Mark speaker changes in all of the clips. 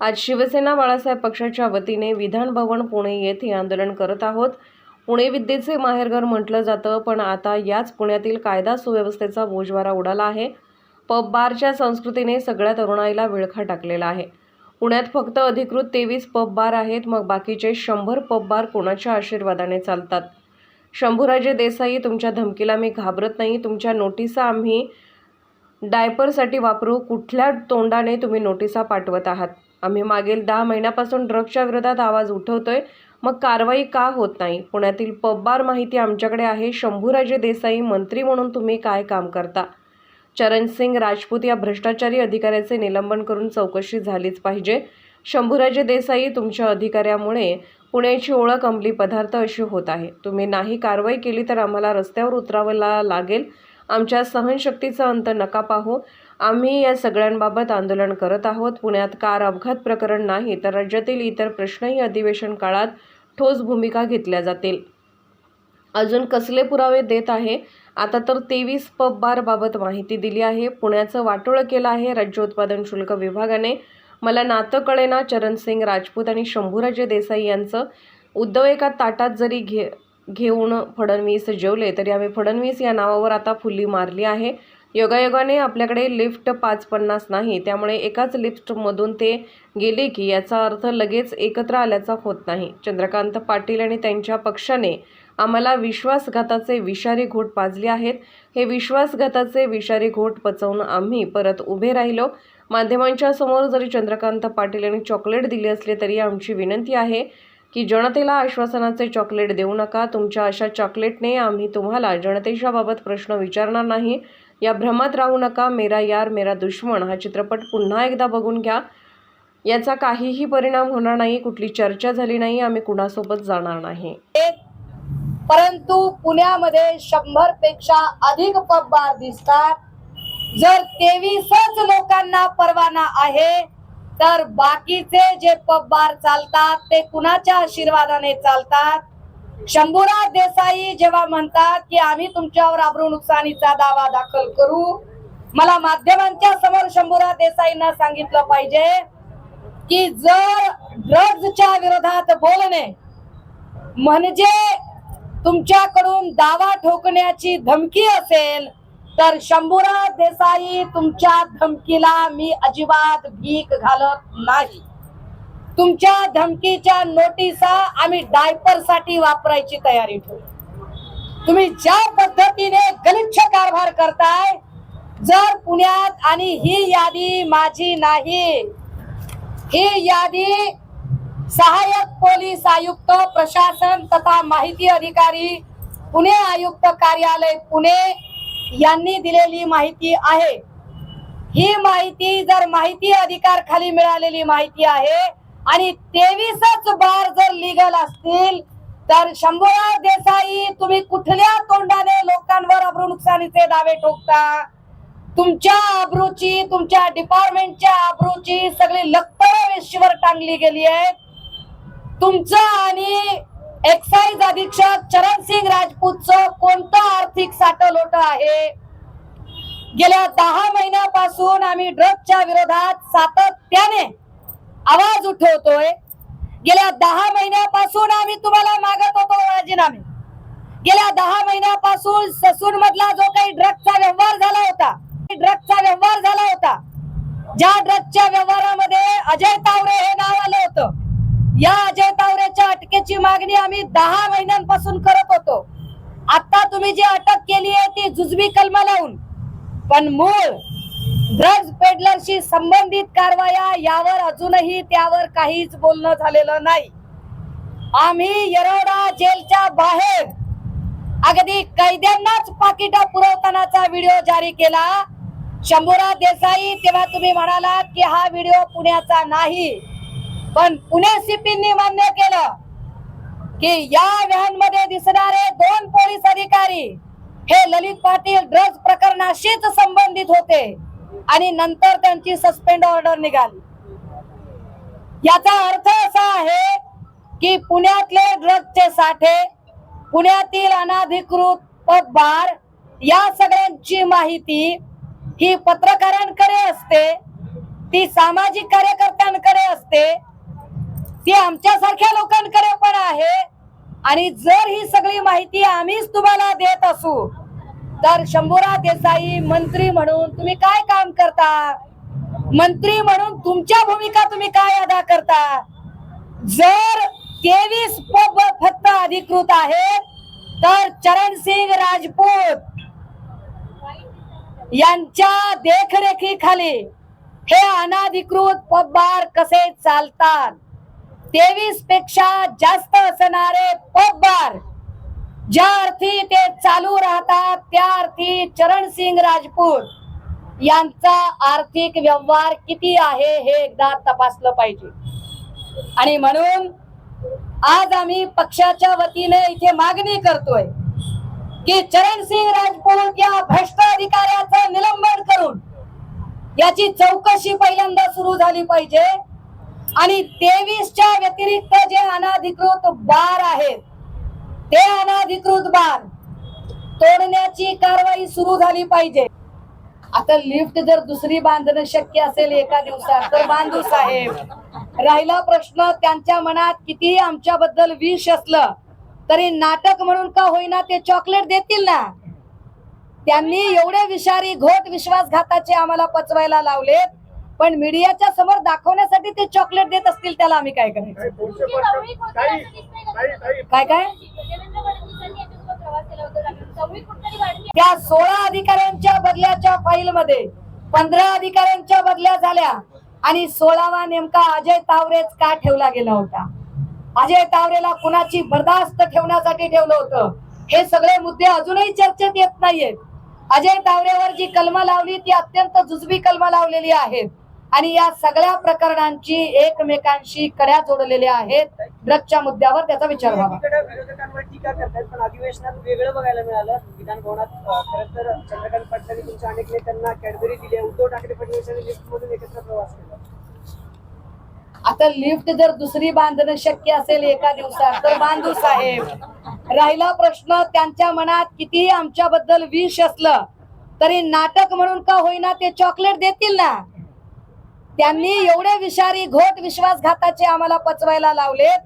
Speaker 1: आज शिवसेना बाळासाहेब पक्षाच्या वतीने विधान भवन पुणे येथे आंदोलन करत आहोत. पुणे विद्येचे माहेरघर म्हटलं जातं पण आता याच पुण्यातील कायदा सुव्यवस्थेचा बोजवारा उडाला आहे. पब बारच्या संस्कृतीने सगळ्या तरुणाईला विळखा टाकलेला आहे. पुण्यात फक्त अधिकृत तेवीस पब बार आहेत मग बाकीचे शंभर पब बार कोणाच्या आशीर्वादाने चालतात? शंभूराजे देसाई तुमच्या धमकीला मी घाबरत नाही. तुमच्या नोटिसा आम्ही डायपरसाठी वापरू. कुठल्या तोंडाने तुम्ही नोटिसा पाठवत आहात? आम्ही मागील दहा महिन्यापासून ड्रग्सच्या विरोधात आवाज उठवतोय. मग कारवाई का होत नाही? पुण्यातील पब्बार माहिती आमच्याकडे आहे. शंभूराजे देसाई मंत्री म्हणून तुम्ही काय काम करता? चरणसिंग राजपूत या भ्रष्टाचारी अधिकाऱ्याचे निलंबन करून चौकशी झालीच पाहिजे. शंभूराजे देसाई तुमच्या अधिकाऱ्यामुळे पुण्याची ओळख अंमली पदार्थ अशी होत आहे. तुम्ही नाही कारवाई केली तर आम्हाला रस्त्यावर उतरावं लागेल. आमच्या सहनशक्तीचा अंत नका पाहू. आम्ही या सगळ्यांबाबत आंदोलन करत आहोत. पुण्यात कार अपघात प्रकरण नाही तर राज्यातील इतर प्रश्नही अधिवेशन काळात ठोस भूमिका घेतल्या जातील. अजून कसले पुरावे देत आहे? आता तर तेवीस पब बारबाबत माहिती दिली आहे. पुण्याचं वाटोळं केलं आहे राज्य उत्पादन शुल्क विभागाने. मला नातं कळेना चरणसिंग राजपूत आणि शंभूराजे देसाई यांचं. उद्धव एका ताटात जरी घे घेऊन फडणवीस जेवले तरी आम्ही फडणवीस या नावावर आता फुली मारली आहे. योगायोगाने आपल्याकडे लिफ्ट पाच पन्नास नाही त्यामुळे एकाच लिफ्टमधून ते गेले की याचा अर्थ लगेच एकत्र आल्याचा होत नाही. चंद्रकांत पाटील आणि त्यांच्या पक्षाने आम्हाला विश्वासघाताचे विषारी घोट पाजले आहेत. हे विश्वासघाताचे विषारी घोट पचवून आम्ही परत उभे राहिलो. माध्यमांच्या समोर जरी चंद्रकांत पाटील यांनी चॉकलेट दिले असले तरी आमची विनंती आहे की जनतेला आश्वासनाचे चॉकलेट देऊ नका. तुमच्या अशा चॉकलेटने आम्ही तुम्हाला जनतेच्या बाबत प्रश्न विचारणार नाही. या भ्रमात राहू नका मेरा यार मेरा दुश्मन हा चित्रपट पुन्हा एकदा बघून घ्या. याचा काहीही परिणाम होणार नाही कुठली चर्चा झाली नाही आम्ही कुणासोबत जाणार नाही.
Speaker 2: परंतु पुण्यामध्ये शंभरपेक्षा अधिक पब बार दिसतात. जर तेवीसच लोकांना परवाना आहे तर बाकीचे जे पब बार चालतात ते कुणाच्या आशीर्वादाने चालतात? शंभूराज देसाई जेव्हा म्हणतात की आम्ही तुमच्यावर आबरू नुकसानीचा दावा दाखल करू मला माध्यमांच्या समोर शंभूराज देसाईंना सांगितलं पाहिजे की जर ड्रग्जच्या विरोधात बोलणे म्हणजे तुमच्याकडून दावा ठोकण्याची धमकी असेल तर शंभूराज देसाई तुमच्या धमकीला मी अजिबात भीक घालत नाही. तुमच्या धमकीच्या नोटिसा आम्ही डायपरसाठी वापरायची तयारी ठेवू. तुम्ही ज्या पद्धतीने गलिच्छ कारभार करताय जर पुण्यात आणि ही यादी माझी नाही ही यादी सहाय्यक पोलीस आयुक्त प्रशासन तथा माहिती अधिकारी पुणे आयुक्त कार्यालय पुणे यांनी दिलेली माहिती आहे. ही माहिती जर माहिती अधिकार खाली मिळालेली माहिती आहे आणि तेवीसच बार जर लिगल असतील तर शंभूराव देसाई तुम्ही कुठल्या तोंडाने लोकांवर अब्रू नुकसानीचे दावे ठोकता? तुमच्या अब्रूची तुमच्या डिपार्टमेंटच्या अब्रूची सगळी लक्तर वेशीवर टांगली गेली आहे तुमचं आणि एक्साईज अधीक्षक चरणसिंग राजपूतचं कोणतं आर्थिक साठ लोट आहे? गेल्या दहा महिन्यापासून आम्ही ड्रग्सच्या विरोधात सातत्याने आवाज उठवतोय. गेल्या दहा महिन्यापासून आम्ही तुम्हाला मागत होतो राजीनामे. गेल्या दहा महिन्यापासून ससून मधला जो काही ड्रग्सचा व्यवहार झाला होता ड्रगचा व्यवहार झाला होता. ज्या ड्रग्सच्या व्यवहारामध्ये अजय तावरे हे नाव आलं होतं. या अजय तावरेच्या अटकेची मागणी आम्ही दहा महिन्यांपासून करत होतो. आता तुम्ही जी अटक केली आहे ती जुजबी कलमा लावून. पण मूळ ड्रग्ज पेडलरशी संबंधित कारवाया यावर अजूनही त्यावर काहीच बोलणं झालेलं नाही. आम्ही येरवडा जेलच्या बाहेर अगदी कैद्यांनाच पाकिट पुरवतानाचा व्हिडिओ जारी केला. शंभूराज देसाई तेव्हा तुम्ही म्हणालात की हा व्हिडिओ पुण्याचा नाही. पण पुणे सिपींनी मान्य केलं की या व्हॅनमध्ये दिसणारे दोन पोलीस अधिकारी हे ललित पाटील ड्रग्ज प्रकरणाशीच संबंधित होते. आणि नंतर त्यांची सस्पेंड ऑर्डर निघाली. याचा अर्थ असा आहे की पुण्यातले ड्रग्जचे साठे पुण्यातील अनाधिकृत पब बार या सगळ्यांची माहिती ही पत्रकारांकडे असते ती सामाजिक कार्यकर्त्यांकडे असते ती आमच्यासारख्या लोकांकडे पण आहे. आणि जर ही सगळी माहिती आम्हीच तुम्हाला देत असू तर शंभूराज देसाई मंत्री म्हणून तुम्ही काय काम करता? मंत्री म्हणून तुमच्या भूमिका तुम्ही काय अदा करता? जर तेवीस पब फक्त अधिकृत आहेत तर चरणसिंग राजपूत यांच्या देखरेखीखाली हे अनाधिकृत पब बार कसे चालतात? तेवीसपेक्षा जास्त असणारे पब बार ज्या अर्थी ते चालू राहतात त्या अर्थी चरणसिंग राजपूत यांचा आर्थिक व्यवहार किती आहे हे एकदा तपासलं पाहिजे. आणि म्हणून आज आम्ही पक्षाच्या वतीने इथे मागणी करतोय की चरणसिंग राजपूत या भ्रष्ट अधिकाऱ्याचं निलंबन करून याची चौकशी पहिल्यांदा सुरू झाली पाहिजे. आणि तेवीसच्या व्यतिरिक्त जे अनाधिकृत बार आहेत ते अनाधिकृत बार तोडण्याची कारवाई सुरू झाली पाहिजे. आता लिफ्ट जर दुसरी बांधणं शक्य असेल एका दिवसात तर बांधू साहेब. राहिला प्रश्न त्यांच्या मनात कितीही आमच्याबद्दल विष असलं तरी नाटक म्हणून का होईना ते चॉकलेट देतील ना? त्यांनी एवढे विषारी घोट विश्वासघाताचे आम्हाला पचवायला लावलेत पण मीडियाच्या समोर दाखवण्यासाठी ते चॉकलेट देत असतील त्याला आम्ही काय करायचं? काय काय? त्या सोळा अधिकाऱ्यांच्या बदल्याच्या फाईल मध्ये पंधरा अधिकाऱ्यांच्या बदल्या झाल्या आणि सोळावा नेमका अजय तावरेच का ठेवला गेला होता? अजय तावरेला कुणाची बर्दास्त ठेवण्यासाठी ठेवलं होतं? हे सगळे मुद्दे अजूनही चर्चेत येत नाहीयेत. अजय तावरेवर जी कलमं लावली ती अत्यंत जुजबी कलम लावलेली आहेत. आणि या सगळ्या प्रकरणांची एकमेकांशी कड्या जोडलेल्या आहेत. ड्रगच्या मुद्द्यावर त्याचा विचार व्हावा.
Speaker 3: विरोधकांवर टीका करतात पण अधिवेशनात वेगळं बघायला मिळालं. विधान भवनात खरं तर चंद्रकांत पाटलांनी तुमच्या अनेक नेत्यांना कॅडबरी दिली आहे. उद्धव ठाकरे फडणवीसांनी लिफ्ट मधून एकत्र प्रवास केला.
Speaker 2: आता लिफ्ट जर दुसरी बांधणं शक्य असेल एका दिवसात तर बांधू साहेब. राहिला प्रश्न त्यांच्या मनात कितीही आमच्याबद्दल विष असलं तरी नाटक म्हणून का होईना ते चॉकलेट देतील ना? त्यांनी एवढे विषारी घोट विश्वासघाताचे आम्हाला पचवायला लावलेत.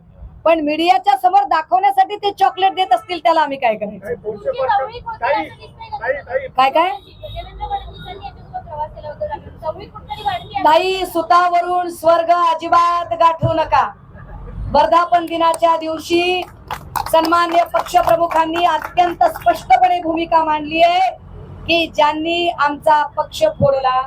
Speaker 2: पण मीडियाच्या समोर दाखवण्यासाठी ते चॉकलेट देत असतील त्याला आम्ही काय करायचं? काय काय? ताई सुतावरून स्वर्ग अजिबात गाठू नका. वर्धापन दिनाच्या दिवशी सन्मान्य पक्षप्रमुखांनी अत्यंत स्पष्टपणे भूमिका मांडली आहे की ज्यांनी आमचा पक्ष फोडला.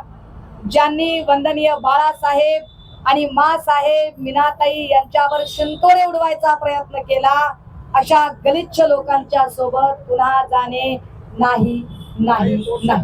Speaker 2: ज्यांनी वंदनीय बाळासाहेब आणि मासाहेब मीनाताई यांच्यावर शिंतोरे उडवायचा प्रयत्न केला अशा गलिच्छ लोकांच्या सोबत पुन्हा जाणे नाही नाही नाही.